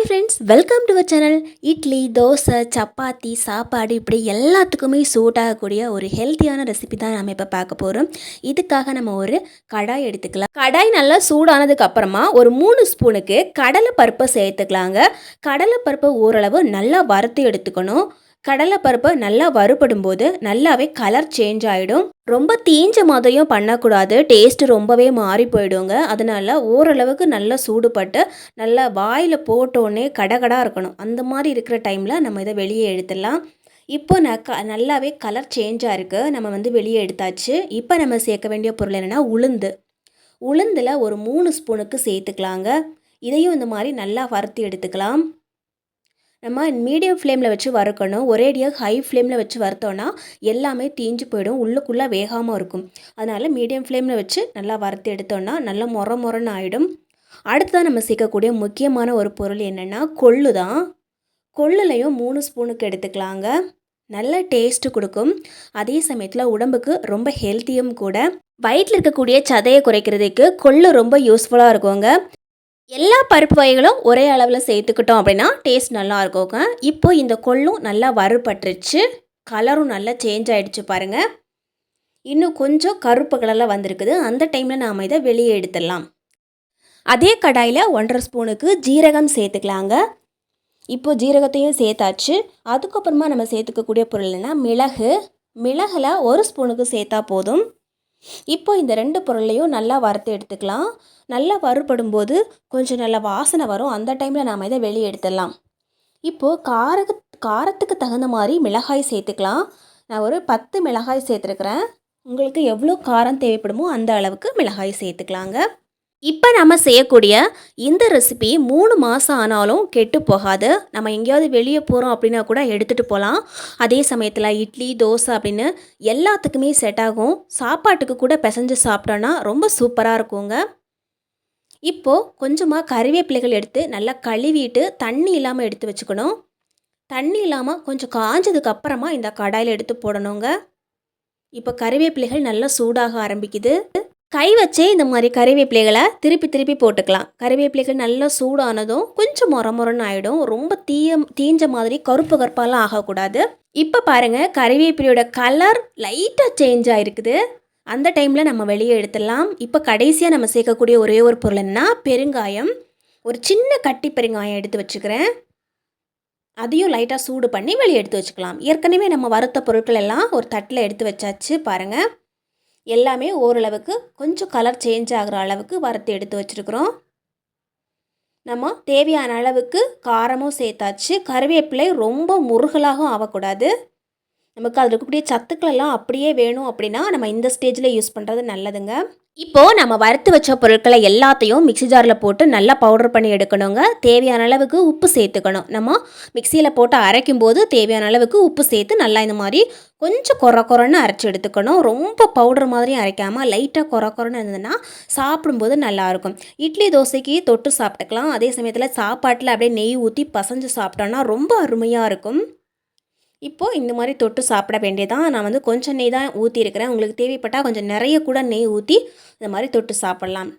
Hi friends welcome to channel idli dosa chapati சாப்பாடு இப்படி எல்லாத்துக்குமே சூட் ஆகக்கூடிய ஒரு ஹெல்த்தியான ரெசிபி தான் நம்ம இப்போ பார்க்க போகிறோம் இதுக்காக நம்ம ஒரு கடாய் எடுத்துக்கலாம். கடாய் நல்லா சூடானதுக்கு அப்புறமா ஒரு மூணு ஸ்பூனுக்கு கடலை பருப்பை சேர்த்துக்கலாங்க. கடலை பருப்பை ஓரளவு நல்லா வறுத்து எடுத்துக்கணும். கடலைப்பருப்பு நல்லா வறுபடும் போது நல்லாவே கலர் சேஞ்ச் ஆகிடும் ரொம்ப தீஞ்ச மாதிரியும் பண்ணக்கூடாது. டேஸ்ட் ரொம்பவே மாறி போயிடுங்க. அதனால ஓரளவுக்கு நல்லா சூடுபட்டு நல்லா வாயில் போட்டோன்னே கடகடாக இருக்கணும். அந்த மாதிரி இருக்கிற டைமில் நம்ம இதை வெளியே எடுத்துடலாம். இப்போ நான் க நல்லாவே கலர் சேஞ்சாக இருக்குது நம்ம வந்து வெளியே எடுத்தாச்சு. இப்போ நம்ம சேர்க்க வேண்டிய பொருள் என்னென்னா உளுந்து. உளுந்தில் ஒரு மூணு ஸ்பூனுக்கு சேர்த்துக்கலாங்க. இதையும் இந்த மாதிரி நல்லா வறுத்து எடுத்துக்கலாம். நம்ம மீடியம் ஃப்ளேமில் வச்சு வறுக்கணும். ஒரேடியாக ஹை ஃப்ளேமில் வச்சு வறுத்தோன்னா எல்லாமே தீஞ்சு போயிடும். உள்ளுக்குள்ளே வேகாமல் இருக்கும். அதனால் மீடியம் ஃப்ளேமில் வச்சு நல்லா வறுத்து எடுத்தோன்னா நல்லா முற மொரன்னு ஆகிடும் அடுத்ததான் நம்ம சேர்க்கக்கூடிய முக்கியமான ஒரு பொருள் என்னென்னா கொள்ளு தான். கொள்ளுலையும் மூணு ஸ்பூனுக்கு எடுத்துக்கலாங்க. நல்ல டேஸ்ட்டு கொடுக்கும். அதே சமயத்தில் உடம்புக்கு ரொம்ப ஹெல்த்தியும் கூட. வயிற்றில் இருக்கக்கூடிய சதையை குறைக்கிறதுக்கு கொள்ளு ரொம்ப யூஸ்ஃபுல்லாக இருக்குங்க. எல்லா பருப்பு வகைகளும் ஒரே அளவில் சேர்த்துக்கிட்டோம் அப்படின்னா டேஸ்ட் நல்லா இருக்குங்க. இப்போ இந்த கொள்ளும் நல்லா வறுபட்டுருச்சு. கலரும் நல்லா சேஞ்ச் ஆகிடுச்சு பாருங்கள் இன்னும் கொஞ்சம் கருப்பு கலரில் வந்திருக்குது. அந்த டைமில் நாம் இதை வெளியே எடுத்துடலாம். அதே கடாயில் ஒன்றரை ஸ்பூனுக்கு ஜீரகம் சேர்த்துக்கலாங்க. இப்போ ஜீரகத்தையும் சேர்த்தாச்சு. அதுக்கப்புறமா நம்ம சேர்த்துக்கக்கூடிய பொருள் மிளகு. மிளகில் ஒரு ஸ்பூனுக்கு சேர்த்தா போதும். இப்போ இந்த ரெண்டு பொருளையும் நல்லா வறுத்து எடுத்துக்கலாம். நல்லா வறுபடும் போது கொஞ்சம் நல்லா வாசனை வரும். அந்த டைமில் நாம் இதை வெளியே எடுத்துடலாம். இப்போது கார காரத்துக்கு தகுந்த மாதிரி மிளகாய் சேர்த்துக்கலாம். நான் ஒரு பத்து மிளகாய் சேர்த்துருக்குறேன். உங்களுக்கு எவ்வளோ காரம் தேவைப்படுமோ அந்த அளவுக்கு மிளகாய் சேர்த்துக்கலாங்க. இப்போ நம்ம செய்யக்கூடிய இந்த ரெசிபி மூணு மாதம் ஆனாலும் கெட்டு போகாது. நம்ம எங்கேயாவது வெளியே போகிறோம் அப்படின்னா கூட எடுத்துகிட்டு போகலாம் அதே சமயத்தில் இட்லி தோசை அப்படின்னு எல்லாத்துக்குமே செட் ஆகும். சாப்பாட்டுக்கு கூட பிசைஞ்சு சாப்பிட்டோன்னா ரொம்ப சூப்பராக இருக்குங்க. இப்போது கொஞ்சமாக கறிவேப்பிலைகள் எடுத்து நல்லா கழுவிட்டு தண்ணி இல்லாமல் எடுத்து வச்சுக்கணும். தண்ணி இல்லாமல் கொஞ்சம் காஞ்சதுக்கு அப்புறமா இந்த கடாயில் எடுத்து போடணுங்க. இப்போ கறிவேப்பிலைகள் நல்லா சூடாக ஆரம்பிக்குது. கை வச்சே இந்த மாதிரி கறிவேப்பிலைகளை திருப்பி திருப்பி போட்டுக்கலாம். கறிவேப்பிலைகள் நல்லா சூடானதும் கொஞ்சம் முறமுறன்னு ஆகிடும் ரொம்ப தீய தீஞ்ச மாதிரி கருப்பு கருப்பாலாம் ஆகக்கூடாது. இப்போ பாருங்கள் கறிவேப்பிலையோட கலர் லைட்டாக சேஞ்ச் ஆகிருக்குது அந்த டைமில் நம்ம வெளியே எடுத்துடலாம். இப்போ கடைசியாக நம்ம சேர்க்கக்கூடிய ஒரே ஒரு பொருள் என்ன பெருங்காயம். ஒரு சின்ன கட்டி பெருங்காயம் எடுத்து வச்சுக்கிறேன். அதையும் லைட்டாக சூடு பண்ணி வெளியே எடுத்து வச்சுக்கலாம். ஏற்கனவே நம்ம வறுத்த பொருட்கள் எல்லாம் ஒரு தட்டில் எடுத்து வச்சாச்சு பாருங்கள் எல்லாமே ஓரளவுக்கு கொஞ்சம் கலர் சேஞ்ச் ஆகிற அளவுக்கு வறுத்து எடுத்து வச்சுருக்குறோம். நம்ம தேவையான அளவுக்கு காரமும் சேர்த்தாச்சு. கருவேப்பிலை ரொம்ப முருகலாகவும் ஆகக்கூடாது நமக்கு அதில் இருக்கக்கூடிய சத்துக்கள் எல்லாம் அப்படியே வேணும் அப்படின்னா நம்ம இந்த ஸ்டேஜில் யூஸ் பண்ணுறது நல்லதுங்க. இப்போது நம்ம வறுத்து வச்ச பொருட்களை எல்லாத்தையும் மிக்சி ஜாரில் போட்டு நல்லா பவுடர் பண்ணி எடுக்கணுங்க. தேவையான அளவுக்கு உப்பு சேர்த்துக்கணும். நம்ம மிக்சியில் போட்டு அரைக்கும் போது தேவையான அளவுக்கு உப்பு சேர்த்து நல்லா இந்த மாதிரி கொஞ்சம் குறை குறைன்னு அரைச்சி எடுத்துக்கணும். ரொம்ப பவுடர் மாதிரி அரைக்காமல் லைட்டாக குறை குறைன்னு இருந்ததுன்னா சாப்பிடும்போது நல்லாயிருக்கும் இட்லி தோசைக்கு தொட்டு சாப்பிட்டுக்கலாம். அதே சமயத்தில் சாப்பாட்டில் அப்படியே நெய் ஊற்றி பசஞ்சு சாப்பிட்டோன்னா ரொம்ப அருமையாக இருக்கும். இப்போது இந்த மாதிரி தொட்டு சாப்பிட வேண்டியதான் நான் வந்து கொஞ்சம் நெய் தான் ஊற்றிருக்கிறேன் உங்களுக்கு தேவைப்பட்டால் கொஞ்சம் நிறைய கூட நெய் ஊற்றி இந்த மாதிரி தொட்டு சாப்பிட்லாம்.